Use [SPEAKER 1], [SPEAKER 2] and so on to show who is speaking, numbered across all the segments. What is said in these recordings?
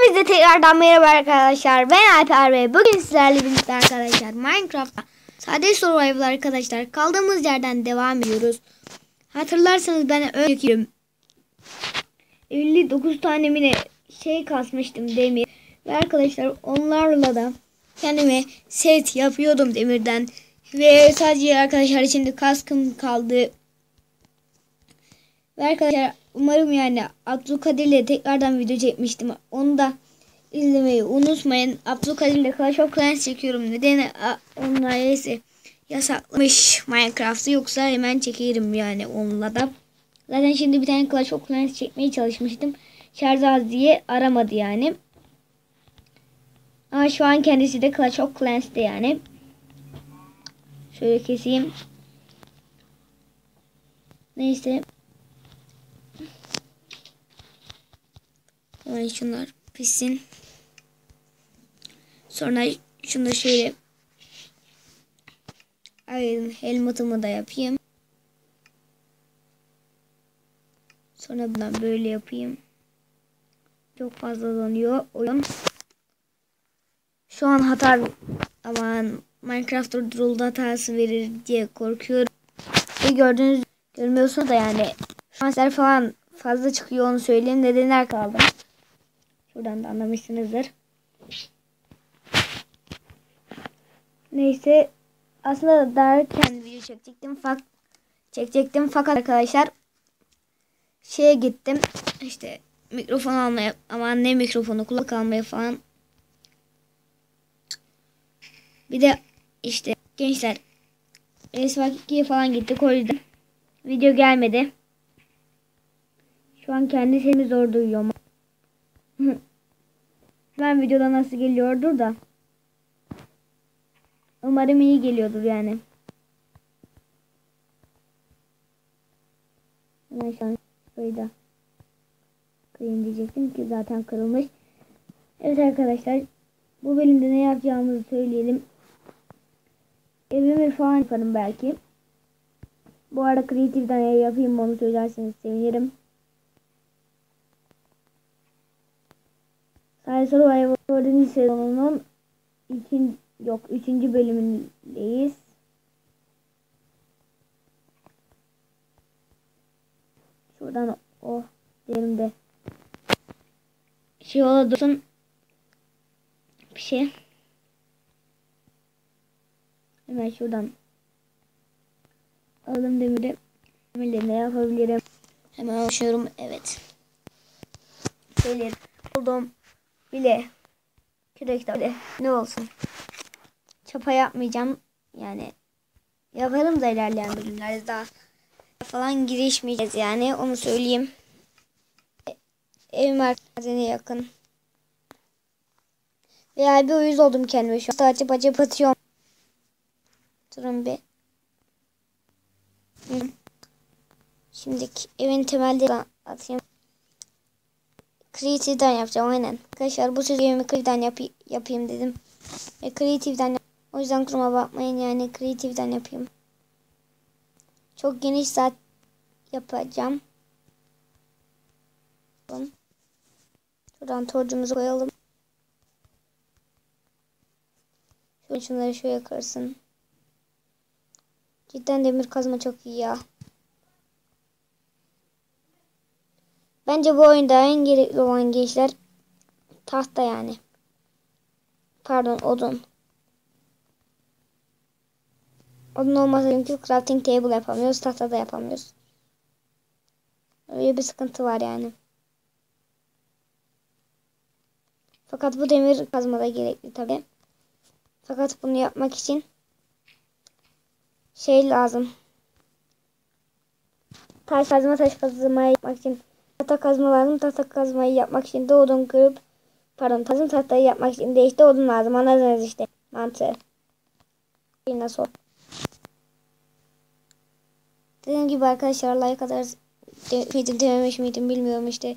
[SPEAKER 1] Hepinize tekrardan merhaba arkadaşlar. Ben Alper ve bugün sizlerle birlikte arkadaşlar Minecraft'ta sade survival arkadaşlar kaldığımız yerden devam ediyoruz. Hatırlarsanız ben öyküyorum. 59 tane mi şey kasmıştım demir. Ve arkadaşlar onlarla da kendime set yapıyordum demirden. Ve sadece arkadaşlar şimdi kaskım kaldı. Ve arkadaşlar umarım yani Abdülkadir'le tekrardan video çekmiştim. Onu da izlemeyi unutmayın. Abdülkadir'le Clash of Clans çekiyorum. Nedeni onlar yasaklamış Minecraft'ı yoksa hemen çekerim yani onunla da. Zaten şimdi bir tane Clash of Clans çekmeye çalışmıştım. Şarj diye aramadı yani. Ama şu an kendisi de Clash of Clans'te yani. Şöyle keseyim. Neyse. Hemen şunlar pişsin. Sonra şunu da şöyle ayırın helmetımı da yapayım. Sonra bundan böyle yapayım. Çok fazla donuyor oyun. Şu an hata aman Minecraft durduruldu hatası verir diye korkuyorum. Ve gördüğünüz görmüyorsunuz da yani şanslar falan fazla çıkıyor onu söyleyeyim. Nedenler kaldım. Şuradan da anlamışsınızdır. Neyse aslında derken video çekecektim fakat çekecektim fakat arkadaşlar şeye gittim işte mikrofon almaya ama ne mikrofonu kulak almaya falan bir de işte gençler S2'ye falan gittik o yüzden video gelmedi. Şu an kendi sesimi zor duyuyorum. Ben videoda nasıl geliyordur da. Umarım iyi geliyordur yani. Hemen şu an şurayı da kırayım diyecektim ki zaten kırılmış. Evet arkadaşlar bu bölümde ne yapacağımızı söyleyelim. Evimi falan yaparım belki. Bu arada kreatiften yapayım onu söylerseniz sevinirim. Sadece Survivor 4. sezonunun ikinci yok 3. bölümündeyiz. Şuradan o yerimde şey ola dursun bir şey. Hemen şuradan alalım demiri. Demirle ne yapabilirim? Hemen açıyorum. Evet. Gelir. Buldum. Bile. Kürekte bile. Ne olsun. Çapa yapmayacağım. Yani yaparım da ilerleyen bölümlerde daha falan girişmeyeceğiz yani. Onu söyleyeyim. E, ev merkezine yakın. Veya bir uyuz oldum kendime şu an. Açıp açıp atıyorum. Durun bir. Şimdi evin temelleri atayım. Creative'den yapacağım aynen. Arkadaşlar bu evimi Creative'den yap yapayım dedim. E, Creative'den o yüzden kuruma bakmayın yani Creative'den yapayım. Çok geniş saat yapacağım. Şuradan torcumuzu koyalım. Şunları şöyle kırsın. Cidden demir kazma çok iyi ya. Bence bu oyunda en gerekli olan gençler tahta yani. Pardon odun. Odun olmasa çünkü crafting table yapamıyoruz. Tahta da yapamıyoruz. Öyle bir sıkıntı var yani. Fakat bu demir kazma da gerekli tabi. Fakat bunu yapmak için şey lazım. Taş kazma taş kazma yapmak için tahta kazma lazım. Tahta kazmayı yapmak için de odun kırıp pardon tazım tahtayı yapmak için de işte odun lazım. Anladınız işte mantığı. Nasıl? Dediğim gibi arkadaşlar like kadar miydim dememiş miydim bilmiyorum işte.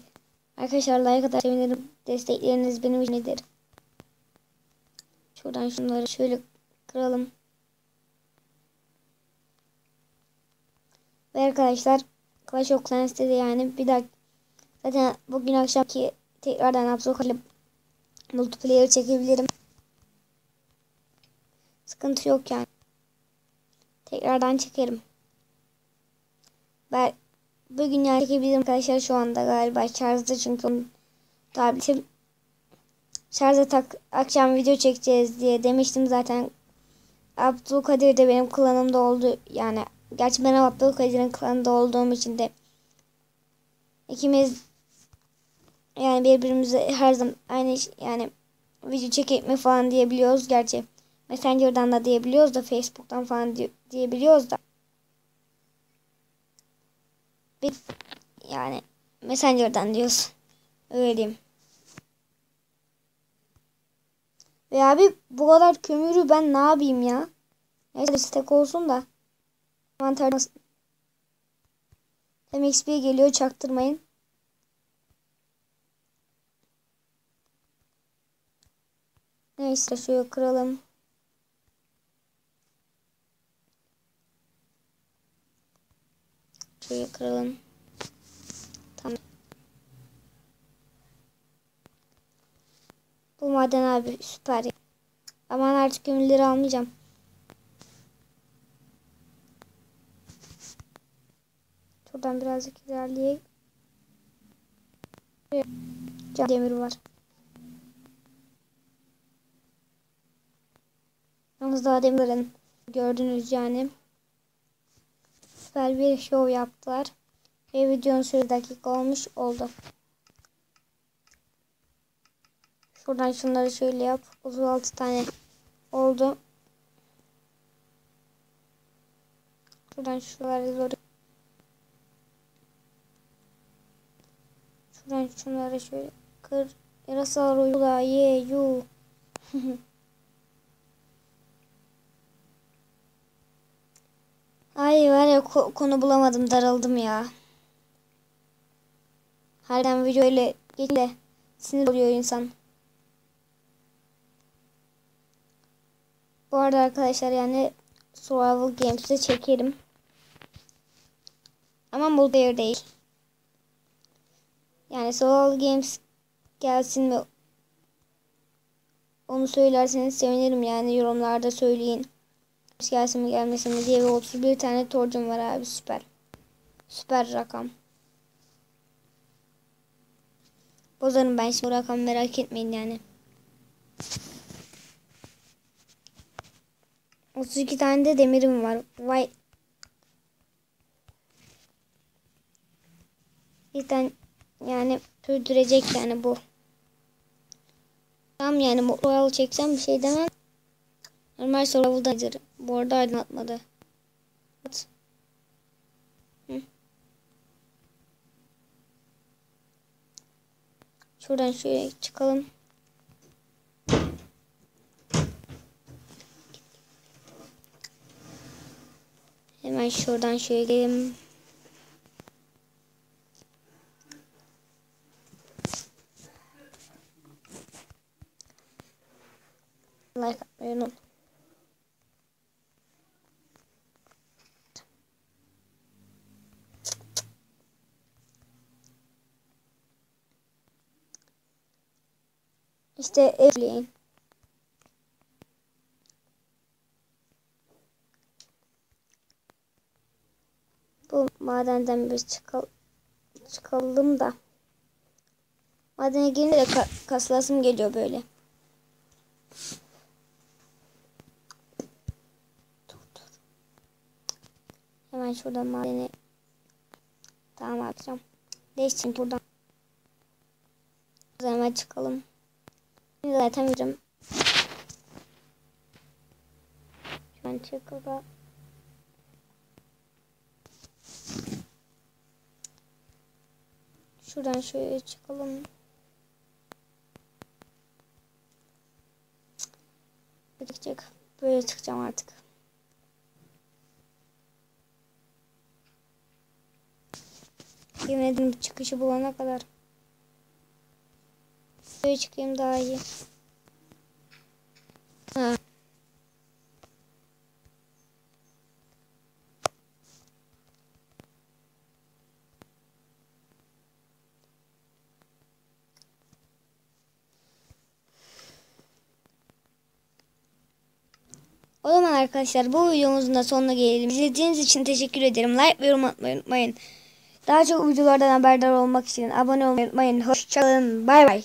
[SPEAKER 1] Arkadaşlar like kadar sevinirim. Destekleriniz benim için nedir? Şuradan şunları şöyle kıralım. Ve arkadaşlar Clash of Clans'te de yani bir dakika zaten bugün akşamki tekrardan Abdülkadir multiplayer çekebilirim. Sıkıntı yok yani. Tekrardan çekerim. Ben bugün yani çekebilirim arkadaşlar şu anda galiba şarjda çünkü tabletim şarja tak akşam video çekeceğiz diye demiştim zaten. Abdülkadir de benim klanımda oldu yani gerçi ben Abdülkadir'in klanında olduğum için de ikimiz yani birbirimize her zaman aynı yani video çekip mi falan diyebiliyoruz gerçi. Messenger'dan da diyebiliyoruz da Facebook'tan falan diye, diyebiliyoruz da. Bir, yani Messenger'dan diyoruz. Öyle diyeyim. Ve abi bu kadar kömürü ben ne yapayım ya? Neyse stack olsun da. Mantar Hem XP geliyor çaktırmayın. Neyse şöyle kıralım. Şöyle kıralım. Tamam. Bu maden abi süper. Aman artık kömürleri almayacağım. Şuradan birazcık ilerleyeyim. Demir var. Yalnız daha demirlerin gördünüz yani. Süper bir show yaptılar. Ve videonun sürü dakika olmuş oldu. Şuradan şunları şöyle yap. 36 tane oldu. Şuradan şuraları doğru. Şuradan şunları şöyle kır. Yarasal uyula ye yu. Ay var ya konu bulamadım daraldım ya. Harbiden video ile geçle sinir oluyor insan. Bu arada arkadaşlar yani Survival Games'de çekerim. Ama multiplayer değil. Yani Survival Games gelsin mi? Onu söylerseniz sevinirim yani yorumlarda söyleyin. Gelsin mi gelmesin mi diye 31 tane torcum var abi süper. Süper rakam. Bozarım ben şimdi rakam merak etmeyin yani. 32 tane de demirim var. Vay. Tane yani sürdürecek yani bu. Tam yani royal çeksem bir şey demem. Normal survival'dadır. Bu arada aydınlatmadı. Hı. Şuradan şöyle çıkalım. Hemen şuradan şöyle gidelim. Like atmayı unutmayın. İşte evleyin. Bu madenden bir çıkal çıkalım da. Madene gelince de ka kaslasım geliyor böyle. Dur dur. Hemen şuradan madeni tamam atacağım. Değiştim buradan. Hemen çıkalım. Zaten veririm. Şu çıkalım. Şuradan şöyle çıkalım. Çıkacak. Böyle çıkacağım artık. Yemin ederim çıkışı bulana kadar. Böyle çıkayım daha iyi. O zaman arkadaşlar bu videomuzun da sonuna gelelim. İzlediğiniz için teşekkür ederim. Like ve yorum atmayı unutmayın. Daha çok videolardan haberdar olmak için abone olmayı unutmayın. Hoşçakalın. Bay bay.